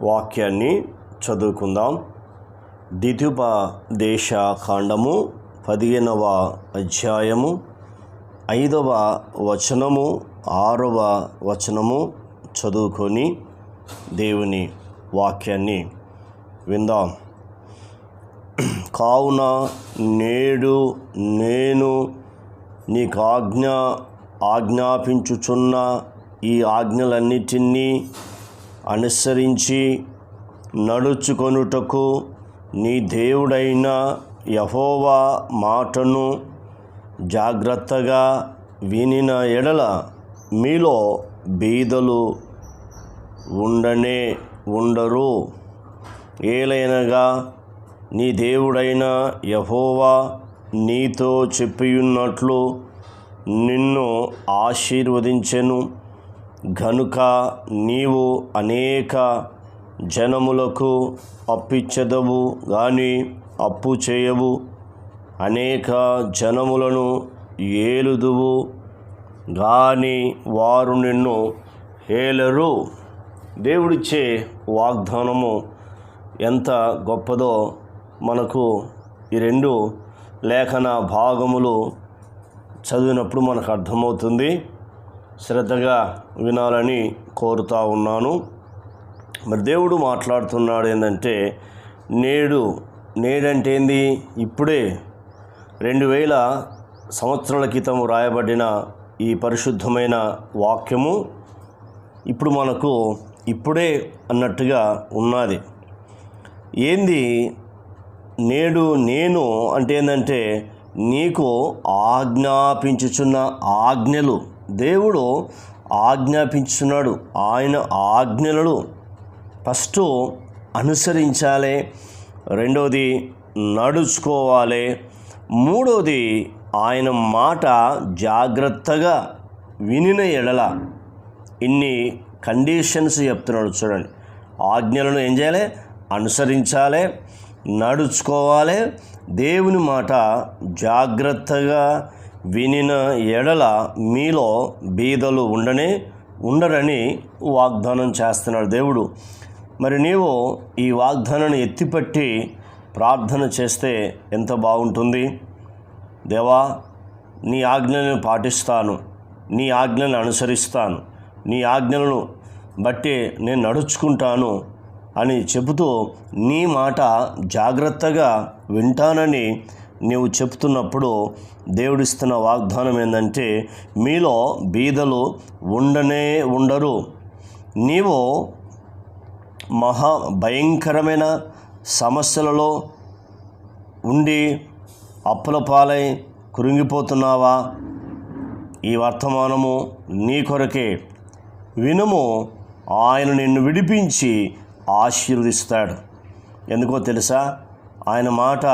వాక్యాన్ని చదువుకుందాం. ద్వితీయోప దేశ కాండము పదిహేనవ అధ్యాయము ఐదవ వచనము ఆరవ వచనము చదువుకొని దేవుని వాక్యాన్ని విందాం. కావున నేడు నేను నీకు ఆజ్ఞ ఆజ్ఞాపించుచున్న ఈ ఆజ్ఞలన్నిటినీ అనుసరించి నడుచుకొనుటకు నీ దేవుడైన యహోవా మాటను జాగ్రత్తగా వినిన ఎడల మీలో బీదలు ఉండనే ఉండరు. ఏలైనగా నీ దేవుడైన యహోవా నీతో చెప్పియున్నట్లు నిన్ను ఆశీర్వదించెను. గనుక నీవు అనేక జనములకు అప్పిచ్చెదవు గాని అప్పు చేయవు. అనేక జనములను ఏలుదువు గాని వారు నిన్ను హేలరు. దేవుడిచ్చే వాగ్దానము ఎంత గొప్పదో మనకు ఈ రెండు లేఖన భాగములు చదివినప్పుడు మనకు అర్థమవుతుంది. శ్రద్ధగా వినాలని కోరుతా ఉన్నాను. మరి దేవుడు మాట్లాడుతున్నాడు ఏంటంటే నేడు నేడంటే ఏంది ఇప్పుడే రెండు వేల సంవత్సరాల క్రితం రాయబడిన ఈ పరిశుద్ధమైన వాక్యము ఇప్పుడు మనకు ఇప్పుడే అన్నట్టుగా ఉన్నది. ఏంది? నేడు నేను అంటే ఏంటంటే నీకు ఆజ్ఞాపించుచున్న ఆజ్ఞలు. దేవుడు ఆజ్ఞాపించున్నాడు ఆయన ఆజ్ఞలను ఫస్ట్ అనుసరించాలి రెండవది నడుచుకోవాలి మూడవది ఆయన మాట జాగ్రత్తగా వినిన ఎడల. ఇన్ని కండిషన్స్ చెప్తున్నాడు చూడండి. ఆజ్ఞలను ఏం చేయాలి? అనుసరించాలి నడుచుకోవాలి. దేవుని మాట జాగ్రత్తగా వినిన ఎడల మీలో బీదలు ఉండనే ఉండరని వాగ్దానం చేస్తున్నాడు దేవుడు. మరి నీవు ఈ వాగ్దానాన్ని ఎత్తిపట్టి ప్రార్థన చేస్తే ఎంత బాగుంటుంది? దేవా నీ ఆజ్ఞలను పాటిస్తాను. నీ ఆజ్ఞలను అనుసరిస్తాను. నీ ఆజ్ఞలను బట్టి నేను నడుచుకుంటాను అని చెబుతూ నీ మాట జాగ్రత్తగా వింటానని నీవు చెప్తున్నప్పుడు దేవుడిస్తున్న వాగ్దానం ఏంటంటే మీలో బీదలు ఉండనే ఉండరు. నీవు మహా భయంకరమైన సమస్యలలో ఉండి అప్పుల పాలై కృంగిపోతున్నావా ఈ వర్తమానము నీ కొరకే. వినుము ఆయన నిన్ను విడిపించి ఆశీర్వదిస్తాడు. ఎందుకో తెలుసా? ఆయన మాట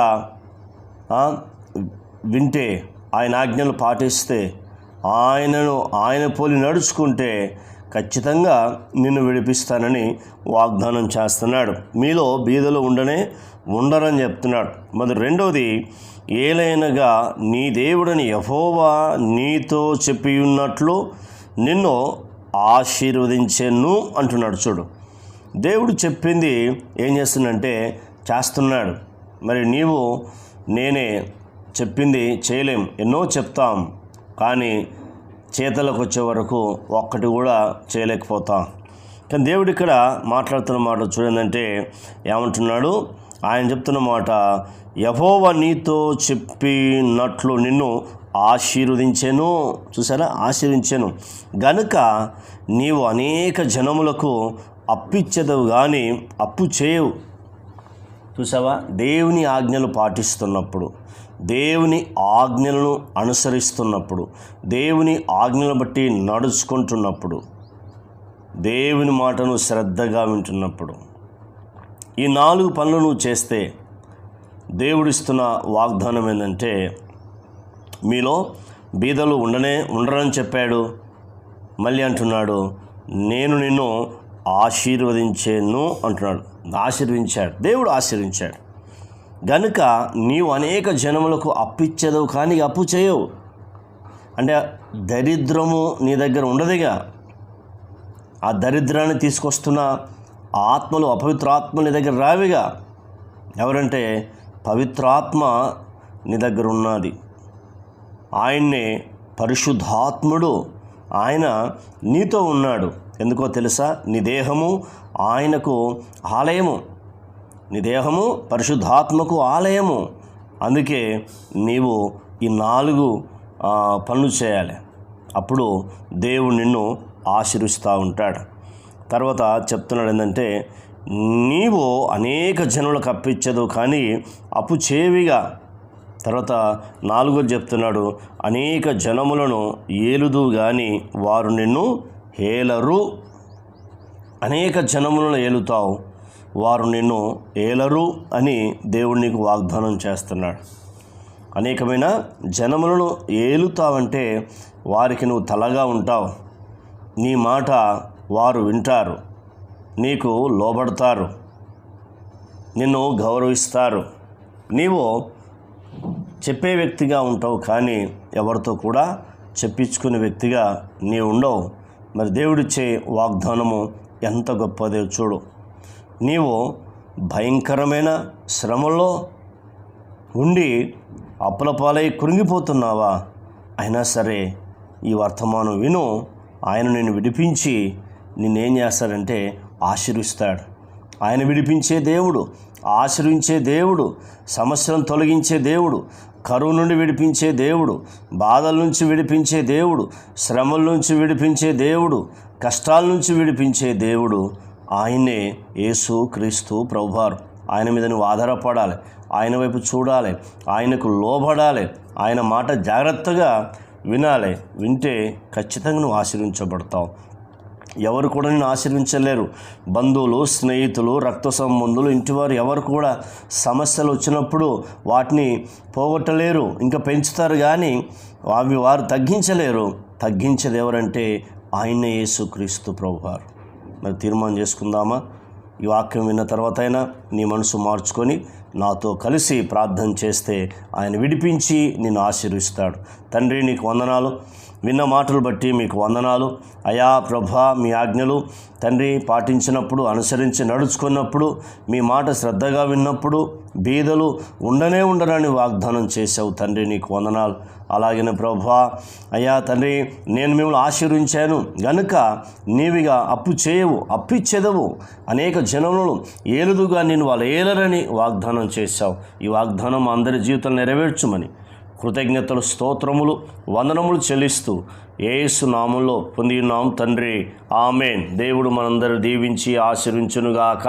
వింటే ఆయన ఆజ్ఞలు పాటిస్తే ఆయనను ఆయన పోలి నడుచుకుంటే ఖచ్చితంగా నిన్ను విడిపిస్తానని వాగ్దానం చేస్తున్నాడు. మీలో బీదలు ఉండనే ఉండరని చెప్తున్నాడు. మరి రెండవది ఏలైనగా నీ దేవుడని యహోవా నీతో చెప్పి ఉన్నట్లు నిన్ను ఆశీర్వదించెను అంటున్నాడు చూడు. దేవుడు చెప్పింది ఏం చేస్తుందంటే చేస్తున్నాడు. మరి నీవు నేనే చెప్పింది చేయలేం ఎన్నో చెప్తాం కానీ చేతలకు వచ్చే వరకు ఒక్కటి కూడా చేయలేకపోతాం. కానీ దేవుడు ఇక్కడ మాట్లాడుతున్న మాట చూడందంటే ఏమంటున్నాడు? ఆయన చెప్తున్న మాట యహోవ నీతో చెప్పినట్లు నిన్ను ఆశీర్వదించాను. చూసారా? ఆశీర్వించాను గనుక నీవు అనేక జనములకు అప్పిచ్చేదవు కానీ అప్పు చేయవు. చూసావా? దేవుని ఆజ్ఞలు పాటిస్తున్నప్పుడు దేవుని ఆజ్ఞలను అనుసరిస్తున్నప్పుడు దేవుని ఆజ్ఞలను బట్టి నడుచుకుంటున్నప్పుడు దేవుని మాటను శ్రద్ధగా వింటున్నప్పుడు ఈ నాలుగు పనులు నువ్వు చేస్తే దేవుడిస్తున్న వాగ్దానం ఏంటంటే మీలో బీదలు ఉండనే ఉండరని చెప్పాడు. మళ్ళీ అంటున్నాడు నేను నిన్ను ఆశీర్వదించేను అంటున్నాడు. ఆశీర్వించాడు. దేవుడు ఆశీర్వించాడు. గనుక నీవు అనేక జనములకు అప్పిచ్చేదవు కానీ అప్పు చేయవు. అంటే దరిద్రము నీ దగ్గర ఉండదుగా. ఆ దరిద్రాన్ని తీసుకొస్తున్న ఆత్మలు అపవిత్రాత్మలు నీ దగ్గర రావిగా. ఎవరంటే పవిత్రాత్మ నీ దగ్గర ఉన్నది. ఆయన్నే పరిశుద్ధాత్ముడు. ఆయన నీతో ఉన్నాడు. ఎందుకో తెలుసా? నీ దేహము ఆయనకు ఆలయము. నీ దేహము పరిశుద్ధాత్మకు ఆలయము. అందుకే నీవు ఈ నాలుగు పనులు చేయాలి. అప్పుడు దేవుడు నిన్ను ఆశీర్విస్తూ ఉంటాడు. తర్వాత చెప్తున్నాడు ఏంటంటే నీవు అనేక జనులకు అప్పించదు కానీ అప్పు చేవిగా. తర్వాత నాలుగోది చెప్తున్నాడు అనేక జనములను ఏలుదు కానీ వారు నిన్ను ఏలరు అనేక జనములను ఏలుతావు. వారు నిన్ను ఏలరు అని దేవుడు నీకు వాగ్దానం చేస్తున్నాడు. అనేకమైన జనములను ఏలుతావంటే వారికి నువ్వు తలగా ఉంటావు. నీ మాట వారు వింటారు. నీకు లోబడతారు. నిన్ను గౌరవిస్తారు. నీవు చెప్పే వ్యక్తిగా ఉంటావు కానీ ఎవరితో కూడా చెప్పించుకునే వ్యక్తిగా నీ ఉండవు. మరి దేవుడిచ్చే వాగ్దానము ఎంత గొప్పదో చూడు. నీవు భయంకరమైన శ్రమలో ఉండి అప్పుల పాలై కృంగిపోతున్నావా? అయినా సరే ఈ వర్తమానం విను. ఆయన నిన్ను విడిపించి నిన్నేం చేస్తాడంటే ఆశీర్విస్తాడు. ఆయన విడిపించే దేవుడు ఆశ్రయించే దేవుడు సమస్యలను తొలగించే దేవుడు కరువు నుండి విడిపించే దేవుడు బాధల నుంచి విడిపించే దేవుడు శ్రమల నుంచి విడిపించే దేవుడు కష్టాల నుంచి విడిపించే దేవుడు ఆయనే యేసు క్రీస్తు ప్రభువారు. ఆయన మీద నువ్వు ఆధారపడాలి ఆయన వైపు చూడాలి ఆయనకు లోబడాలి ఆయన మాట జాగ్రత్తగా వినాలి వింటే ఖచ్చితంగా నువ్వు ఆశీర్వించబడతావు. ఎవరు కూడా నేను ఆశీర్వించలేరు. బంధువులు స్నేహితులు రక్త సంబంధులు ఇంటివారు ఎవరు కూడా సమస్యలు వచ్చినప్పుడు వాటిని పోగొట్టలేరు ఇంకా పెంచుతారు కానీ అవి వారు తగ్గించలేరు. తగ్గించేది ఎవరంటే ఆయన్నే యేసుక్రీస్తు ప్రభువారు. మరి తీర్మానం చేసుకుందామా? ఈ వాక్యం విన్న తర్వాత అయినా నీ మనసు మార్చుకొని నాతో కలిసి ప్రార్థన చేస్తే ఆయన విడిపించి నిన్ను ఆశీర్విస్తాడు తండ్రి నీకు వందనాలు. విన్న మాటలు బట్టి మీకు వందనాలు. అయా ప్రభా మీ ఆజ్ఞలు తండ్రి పాటించినప్పుడు అనుసరించి నడుచుకున్నప్పుడు మీ మాట శ్రద్ధగా విన్నప్పుడు బీదలు ఉండనే ఉండరని వాగ్దానం చేశావు తండ్రి నీకు వందనాలు. అలాగనే ప్రభా అయ్యా తండ్రి నేను మిమ్మల్ని ఆశీర్వించాను. గనుక నీవిగా అప్పు చేయవు అప్పిచ్చెదవు. అనేక జనములను ఏలుదుగా నేను వాళ్ళు ఏలరని వాగ్దానం చేశావు. ఈ వాగ్దానం అందరి జీవితం నెరవేర్చుమని కృతజ్ఞతలు స్తోత్రములు వందనములు చెల్లిస్తూ ఏసు నామంలో పొంది ఉన్నాం తండ్రి. ఆమెన్. దేవుడు మనందరూ దీవించి ఆశీర్వించునుగాక.